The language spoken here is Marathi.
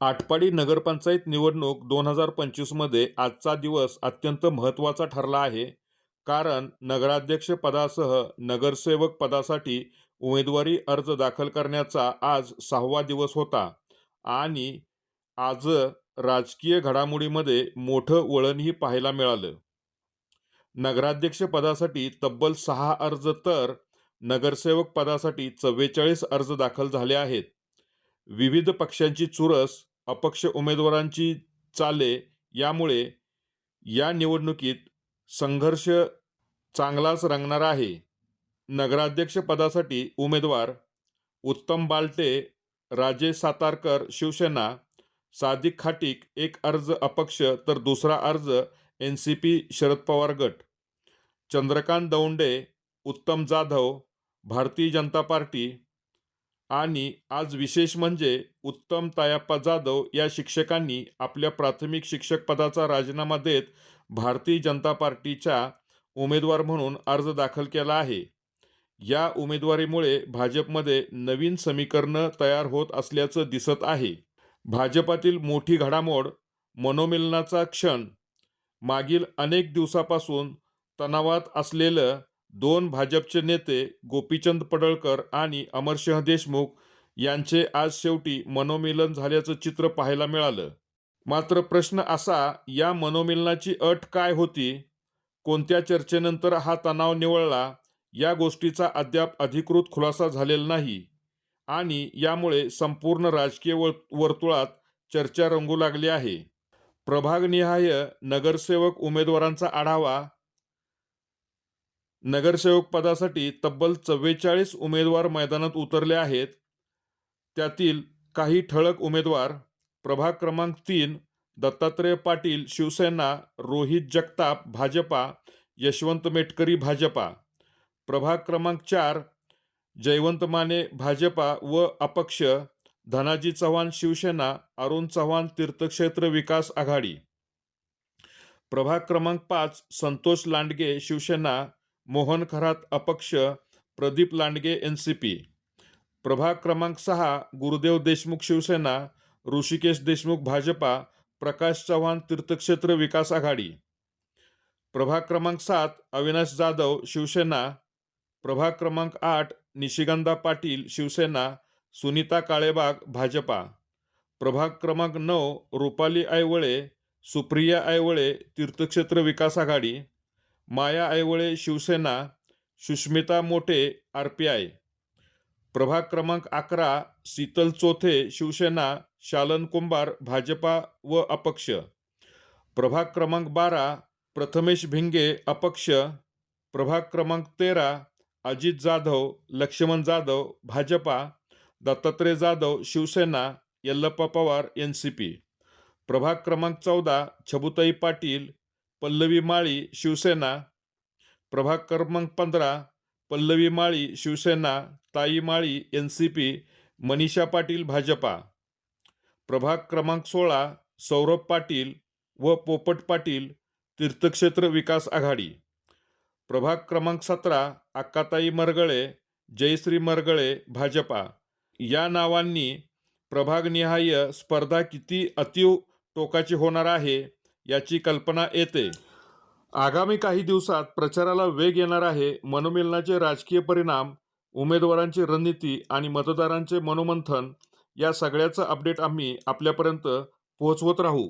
आटपाडी नगरपंचायत निवडणूक दोन हजार पंचवीसमध्ये आजचा दिवस अत्यंत महत्त्वाचा ठरला आहे. कारण नगराध्यक्ष पदासह नगरसेवक पदासाठी उमेदवारी अर्ज दाखल करण्याचा आज सहावा दिवस होता. आणि आज राजकीय घडामोडीमध्ये मोठं वळणही पाहायला मिळालं. नगराध्यक्ष पदासाठी तब्बल सहा अर्ज तर नगरसेवक पदासाठी चव्वेचाळीस अर्ज दाखल झाले आहेत. विविध पक्षांची चुरस अपक्ष उमेदवारांची चाले यामुळे या निवडणुकीत संघर्ष चांगलाच रंगणार आहे. नगराध्यक्ष पदासाठी उमेदवार उत्तम बालटे राजेश सातारकर शिवसेना सादिक खाटीक एक अर्ज अपक्ष तर दुसरा अर्ज N C P Sharad Pawar गट. चंद्रकांत दौंडे उत्तम जाधव भारतीय जनता पार्टी आणि आज विशेष म्हणजे उत्तम तायाप्पा जाधव या शिक्षकांनी आपल्या प्राथमिक शिक्षक पदाचा राजीनामा देत भारतीय जनता पार्टीच्या उमेदवार म्हणून अर्ज दाखल केला आहे. या उमेदवारीमुळे भाजपमध्ये नवीन समीकरणं तयार होत असल्याचं दिसत आहे. भाजपातील मोठी घडामोड मनोमिलनाचा क्षण मागील अनेक दिवसापासून तणावात असलेलं दोन भाजपचे नेते गोपीचंद पडळकर आणि अमरसिंह देशमुख यांचे आज शेवटी मनोमिलन झाल्याचं चित्र पाहायला मिळालं. मात्र प्रश्न असा या मनोमिलनाची अट काय होती? कोणत्या चर्चेनंतर हा तणाव निवळला? या गोष्टीचा अद्याप अधिकृत खुलासा झालेला नाही. आणि यामुळे संपूर्ण राजकीय वर्तुळात चर्चा रंगू लागली आहे. प्रभागनिहाय नगरसेवक उमेदवारांचा आढावा नगरसेवक पदासाठी तब्बल चव्वेचाळीस उमेदवार मैदानात उतरले आहेत. त्यातील काही ठळक उमेदवार प्रभाग क्रमांक तीन दत्तात्रय पाटील शिवसेना रोहित जगताप भाजपा यशवंत मेटकरी भाजपा. प्रभाग क्रमांक चार जयवंत माने भाजपा व अपक्ष धनाजी चव्हाण शिवसेना अरुण चव्हाण तीर्थक्षेत्र विकास आघाडी. प्रभाग क्रमांक पाच संतोष लांडगे शिवसेना मोहन खरात अपक्ष Pradeep Landge N C P प्रभाग क्रमांक सहा गुरुदेव देशमुख शिवसेना ऋषिकेश देशमुख भाजपा प्रकाश चव्हाण तीर्थक्षेत्र विकास आघाडी. प्रभाग क्रमांक सात अविनाश जाधव शिवसेना. प्रभाग क्रमांक आठ निशिगंधा पाटील शिवसेना सुनीता काळेबाग भाजपा. प्रभाग क्रमांक नऊ रुपाली आयवळे सुप्रिया आयवळे तीर्थक्षेत्र विकास आघाडी. माया ऐवळे शिवसेना सुष्मिता मोठे आर पी आय. प्रभाग क्रमांक अकरा शीतल चोथे शिवसेना शालन कुंभार भाजपा व अपक्ष. प्रभाग क्रमांक बारा प्रथमेश भिंगे अपक्ष. प्रभाग क्रमांक तेरा Ajit Jadhav Laxman Jadhav Bhajapa. Dattatray Jadhav Shiv Sena Yallappa Pawar N C P. प्रभाग क्रमांक चौदा छबुताई पाटील पल्लवी माळी शिवसेना. प्रभाग क्रमांक पंधरा Pallavi Mali Shiv Sena. Tai Mali N C P. Manisha Patil Bhajapa. प्रभाग क्रमांक सोळा सौरभ पाटील व पोपट पाटील तीर्थक्षेत्र विकास आघाडी. प्रभाग क्रमांक सतरा अक्काताई मरगळे जयश्री मरगळे भाजपा. या नावांनी प्रभागनिहाय स्पर्धा किती अतीव टोकाची होणार आहे? याची कल्पना येते. आगामी काही दिवसात प्रचाराला वेग येणार आहे. मनोमिलनाचे राजकीय परिणाम उमेदवारांची रणनीती आणि मतदारांचे मनोमंथन या सगळ्याचं अपडेट आम्ही आपल्यापर्यंत पोहोचवत राहू.